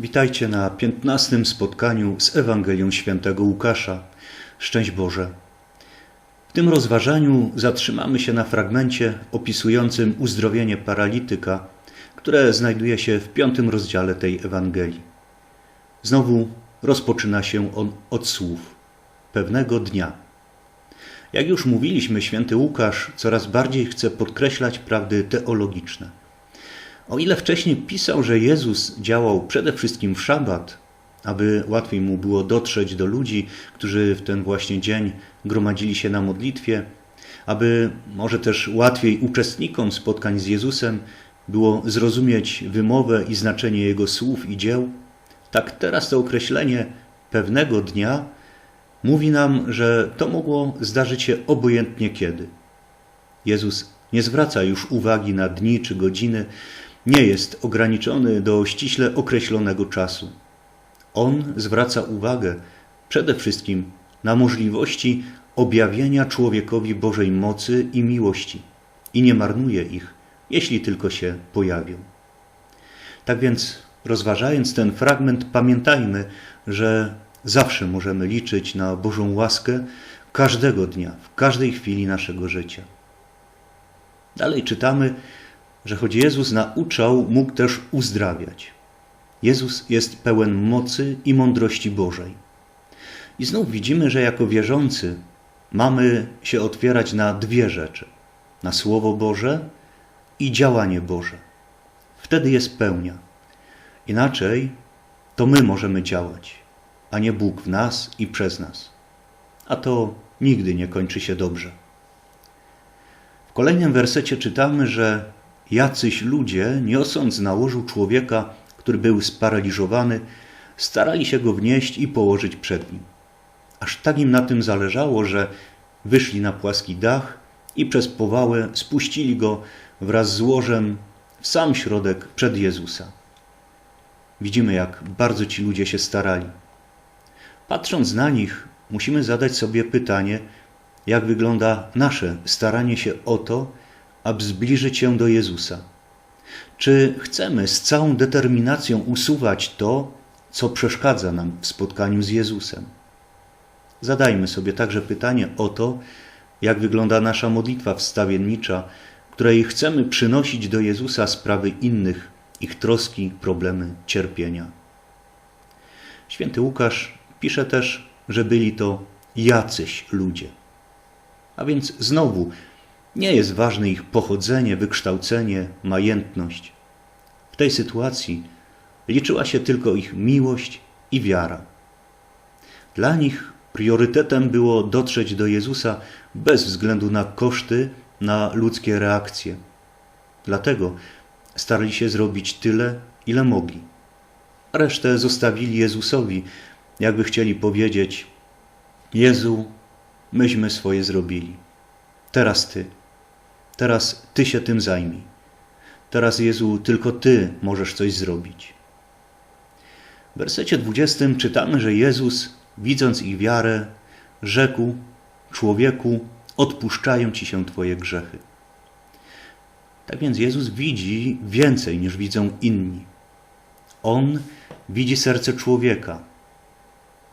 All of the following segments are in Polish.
Witajcie na piętnastym spotkaniu z Ewangelią Świętego Łukasza. Szczęść Boże. W tym rozważaniu zatrzymamy się na fragmencie opisującym uzdrowienie paralityka, które znajduje się w piątym rozdziale tej Ewangelii. Znowu rozpoczyna się on od słów pewnego dnia. Jak już mówiliśmy, święty Łukasz coraz bardziej chce podkreślać prawdy teologiczne. O ile wcześniej pisał, że Jezus działał przede wszystkim w szabat, aby łatwiej mu było dotrzeć do ludzi, którzy w ten właśnie dzień gromadzili się na modlitwie, aby może też łatwiej uczestnikom spotkań z Jezusem było zrozumieć wymowę i znaczenie Jego słów i dzieł, tak teraz to określenie pewnego dnia mówi nam, że to mogło zdarzyć się obojętnie kiedy. Jezus nie zwraca już uwagi na dni czy godziny, nie jest ograniczony do ściśle określonego czasu. On zwraca uwagę przede wszystkim na możliwości objawienia człowiekowi Bożej mocy i miłości i nie marnuje ich, jeśli tylko się pojawią. Tak więc, rozważając ten fragment, pamiętajmy, że zawsze możemy liczyć na Bożą łaskę każdego dnia, w każdej chwili naszego życia. Dalej czytamy, że choć Jezus nauczał, mógł też uzdrawiać. Jezus jest pełen mocy i mądrości Bożej. I znów widzimy, że jako wierzący mamy się otwierać na dwie rzeczy: na Słowo Boże i działanie Boże. Wtedy jest pełnia. Inaczej to my możemy działać, a nie Bóg w nas i przez nas. A to nigdy nie kończy się dobrze. W kolejnym wersecie czytamy, że jacyś ludzie, niosąc na łożu człowieka, który był sparaliżowany, starali się go wnieść i położyć przed nim. Aż tak im na tym zależało, że wyszli na płaski dach i przez powałę spuścili go wraz z łożem w sam środek przed Jezusa. Widzimy, jak bardzo ci ludzie się starali. Patrząc na nich, musimy zadać sobie pytanie, jak wygląda nasze staranie się o to, aby zbliżyć się do Jezusa. Czy chcemy z całą determinacją usuwać to, co przeszkadza nam w spotkaniu z Jezusem? Zadajmy sobie także pytanie o to, jak wygląda nasza modlitwa wstawiennicza, której chcemy przynosić do Jezusa sprawy innych, ich troski, problemy, cierpienia. Święty Łukasz pisze też, że byli to jacyś ludzie. A więc znowu nie jest ważne ich pochodzenie, wykształcenie, majętność. W tej sytuacji liczyła się tylko ich miłość i wiara. Dla nich priorytetem było dotrzeć do Jezusa bez względu na koszty, na ludzkie reakcje. Dlatego starali się zrobić tyle, ile mogli. Resztę zostawili Jezusowi, jakby chcieli powiedzieć: Jezu, myśmy swoje zrobili. Teraz Ty. Teraz Ty się tym zajmij. Teraz, Jezu, tylko Ty możesz coś zrobić. W wersecie 20 czytamy, że Jezus, widząc ich wiarę, rzekł: Człowieku, odpuszczają ci się Twoje grzechy. Tak więc Jezus widzi więcej niż widzą inni. On widzi serce człowieka,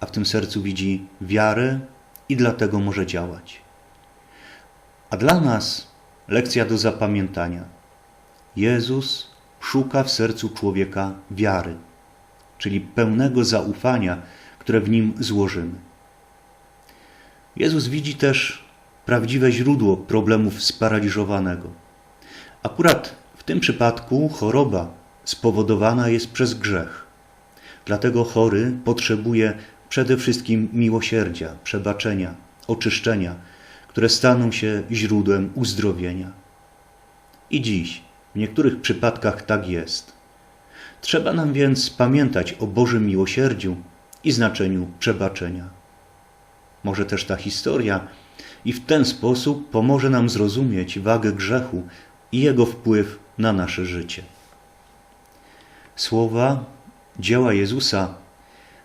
a w tym sercu widzi wiarę i dlatego może działać. A dla nas lekcja do zapamiętania. Jezus szuka w sercu człowieka wiary, czyli pełnego zaufania, które w nim złożymy. Jezus widzi też prawdziwe źródło problemów sparaliżowanego. Akurat w tym przypadku choroba spowodowana jest przez grzech. Dlatego chory potrzebuje przede wszystkim miłosierdzia, przebaczenia, oczyszczenia, które staną się źródłem uzdrowienia. I dziś w niektórych przypadkach tak jest. Trzeba nam więc pamiętać o Bożym miłosierdziu i znaczeniu przebaczenia. Może też ta historia i w ten sposób pomoże nam zrozumieć wagę grzechu i jego wpływ na nasze życie. Słowa, dzieła Jezusa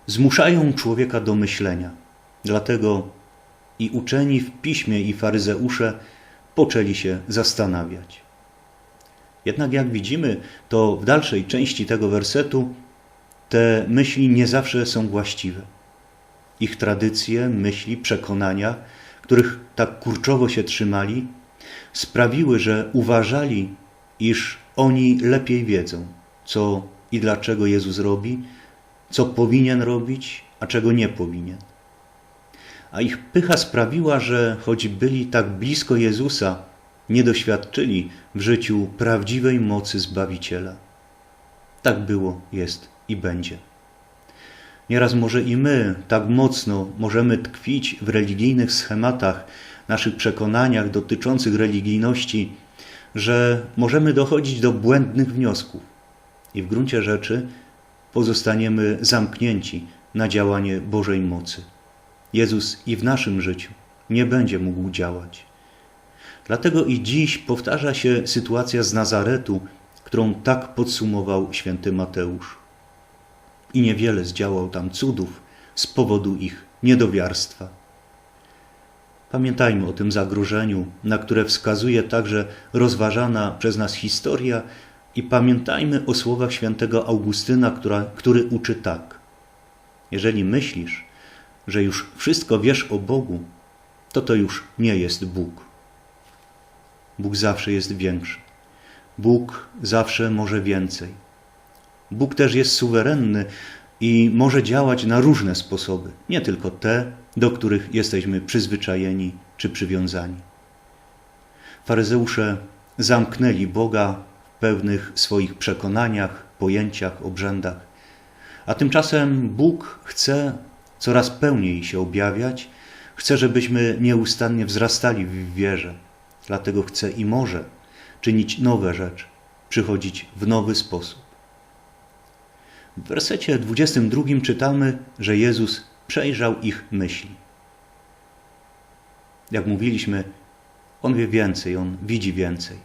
zmuszają człowieka do myślenia. Dlatego i uczeni w piśmie i faryzeusze poczęli się zastanawiać. Jednak jak widzimy, to w dalszej części tego wersetu te myśli nie zawsze są właściwe. Ich tradycje, myśli, przekonania, których tak kurczowo się trzymali, sprawiły, że uważali, iż oni lepiej wiedzą, co i dlaczego Jezus robi, co powinien robić, a czego nie powinien. A ich pycha sprawiła, że choć byli tak blisko Jezusa, nie doświadczyli w życiu prawdziwej mocy Zbawiciela. Tak było, jest i będzie. Nieraz może i my tak mocno możemy tkwić w religijnych schematach, naszych przekonaniach dotyczących religijności, że możemy dochodzić do błędnych wniosków i w gruncie rzeczy pozostaniemy zamknięci na działanie Bożej mocy. Jezus i w naszym życiu nie będzie mógł działać. Dlatego i dziś powtarza się sytuacja z Nazaretu, którą tak podsumował święty Mateusz. I niewiele zdziałał tam cudów z powodu ich niedowiarstwa. Pamiętajmy o tym zagrożeniu, na które wskazuje także rozważana przez nas historia i pamiętajmy o słowach świętego Augustyna, która, który uczy tak. Jeżeli myślisz, że już wszystko wiesz o Bogu, to to już nie jest Bóg. Bóg zawsze jest większy. Bóg zawsze może więcej. Bóg też jest suwerenny i może działać na różne sposoby, nie tylko te, do których jesteśmy przyzwyczajeni czy przywiązani. Faryzeusze zamknęli Boga w pewnych swoich przekonaniach, pojęciach, obrzędach, a tymczasem Bóg chce coraz pełniej się objawiać, chce, żebyśmy nieustannie wzrastali w wierze, dlatego chce i może czynić nowe rzeczy, przychodzić w nowy sposób. W wersecie 22 czytamy, że Jezus przejrzał ich myśli. Jak mówiliśmy, On wie więcej, On widzi więcej.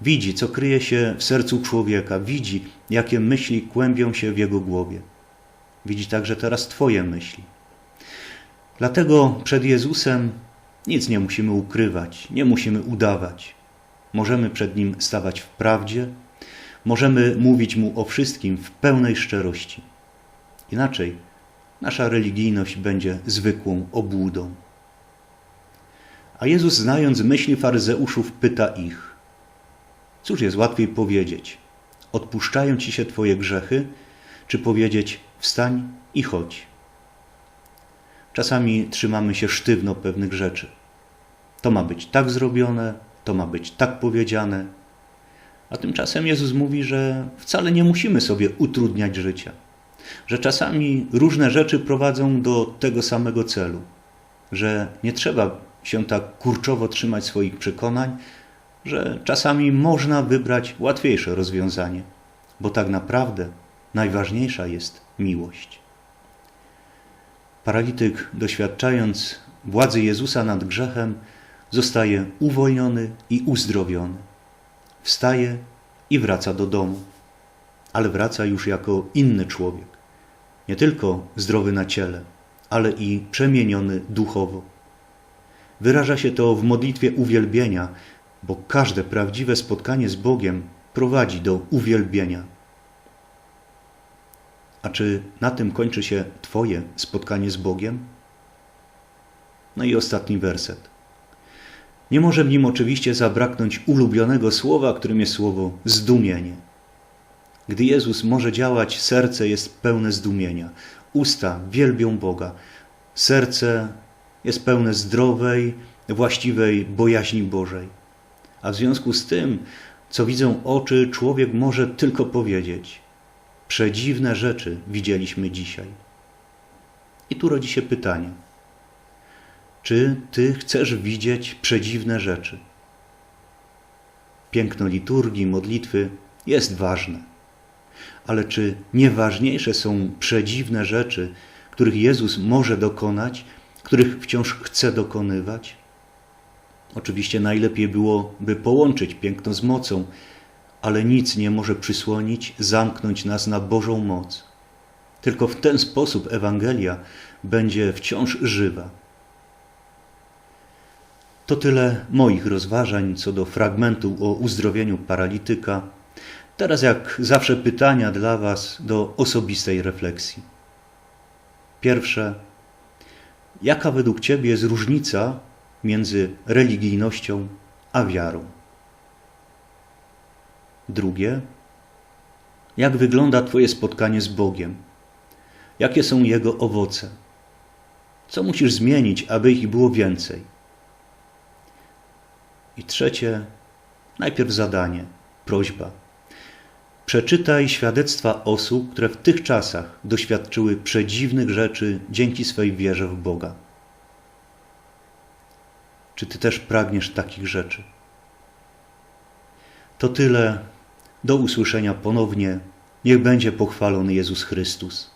Widzi, co kryje się w sercu człowieka, widzi, jakie myśli kłębią się w jego głowie. Widzi także teraz Twoje myśli. Dlatego przed Jezusem nic nie musimy ukrywać, nie musimy udawać. Możemy przed Nim stawać w prawdzie, możemy mówić Mu o wszystkim w pełnej szczerości. Inaczej nasza religijność będzie zwykłą obłudą. A Jezus, znając myśli faryzeuszów, pyta ich: Cóż jest łatwiej powiedzieć? Odpuszczają ci się Twoje grzechy, czy powiedzieć: Wstań i chodź? Czasami trzymamy się sztywno pewnych rzeczy. To ma być tak zrobione, to ma być tak powiedziane. A tymczasem Jezus mówi, że wcale nie musimy sobie utrudniać życia, że czasami różne rzeczy prowadzą do tego samego celu, że nie trzeba się tak kurczowo trzymać swoich przekonań, że czasami można wybrać łatwiejsze rozwiązanie, bo tak naprawdę najważniejsza jest miłość. Paralityk, doświadczając władzy Jezusa nad grzechem, zostaje uwolniony i uzdrowiony. Wstaje i wraca do domu, ale wraca już jako inny człowiek. Nie tylko zdrowy na ciele, ale i przemieniony duchowo. Wyraża się to w modlitwie uwielbienia, bo każde prawdziwe spotkanie z Bogiem prowadzi do uwielbienia. A czy na tym kończy się Twoje spotkanie z Bogiem? No i ostatni werset. Nie może w nim oczywiście zabraknąć ulubionego słowa, którym jest słowo zdumienie. Gdy Jezus może działać, serce jest pełne zdumienia. Usta wielbią Boga. Serce jest pełne zdrowej, właściwej bojaźni Bożej. A w związku z tym, co widzą oczy, człowiek może tylko powiedzieć: Przedziwne rzeczy widzieliśmy dzisiaj. I tu rodzi się pytanie: czy ty chcesz widzieć przedziwne rzeczy? Piękno liturgii, modlitwy jest ważne. Ale czy nieważniejsze są przedziwne rzeczy, których Jezus może dokonać, których wciąż chce dokonywać? Oczywiście najlepiej byłoby połączyć piękno z mocą, ale nic nie może przysłonić, zamknąć nas na Bożą moc. Tylko w ten sposób Ewangelia będzie wciąż żywa. To tyle moich rozważań co do fragmentu o uzdrowieniu paralityka. Teraz, jak zawsze, pytania dla Was do osobistej refleksji. Pierwsze. Jaka według Ciebie jest różnica między religijnością a wiarą? Drugie. Jak wygląda Twoje spotkanie z Bogiem? Jakie są Jego owoce? Co musisz zmienić, aby ich było więcej? I trzecie, najpierw zadanie, prośba. Przeczytaj świadectwa osób, które w tych czasach doświadczyły przedziwnych rzeczy dzięki swej wierze w Boga. Czy ty też pragniesz takich rzeczy? To tyle. Do usłyszenia ponownie. Niech będzie pochwalony Jezus Chrystus.